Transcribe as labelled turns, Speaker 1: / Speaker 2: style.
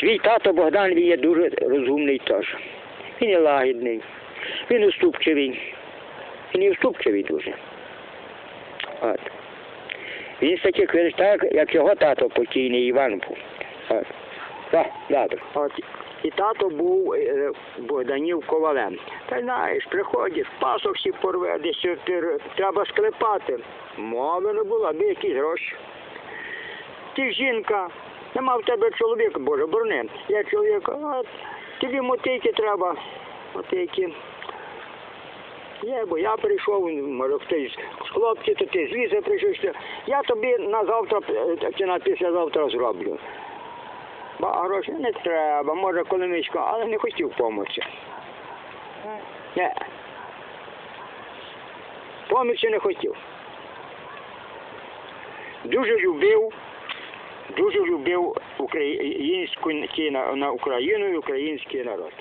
Speaker 1: Твій тато Богдан він є дуже розумний теж. Він є лагідний, він уступчивий. Він є уступчивий дуже. От. Він з таких так, як його тато покійний Іван був. От. Так, добре. От. І тато був е, Богданів ковалем. Та знаєш, приходиш, пасок всі порве, десь треба склепати. Мови не було, аби якісь гроші. Ти жінка, нема в тебе чоловіка, Боже, борони. Я чоловік, от тобі мотики треба. Мотики. Є, бо я прийшов, може хтось з хлопців, то ти звідси прийшов. Я тобі на завтра е, чи на післязавтра зроблю. Бо грошей не треба, може коломичко, але не хотів допомогти. Не. Помічі не хотів. Дуже любив, дуже любив українську на Україну і український народ.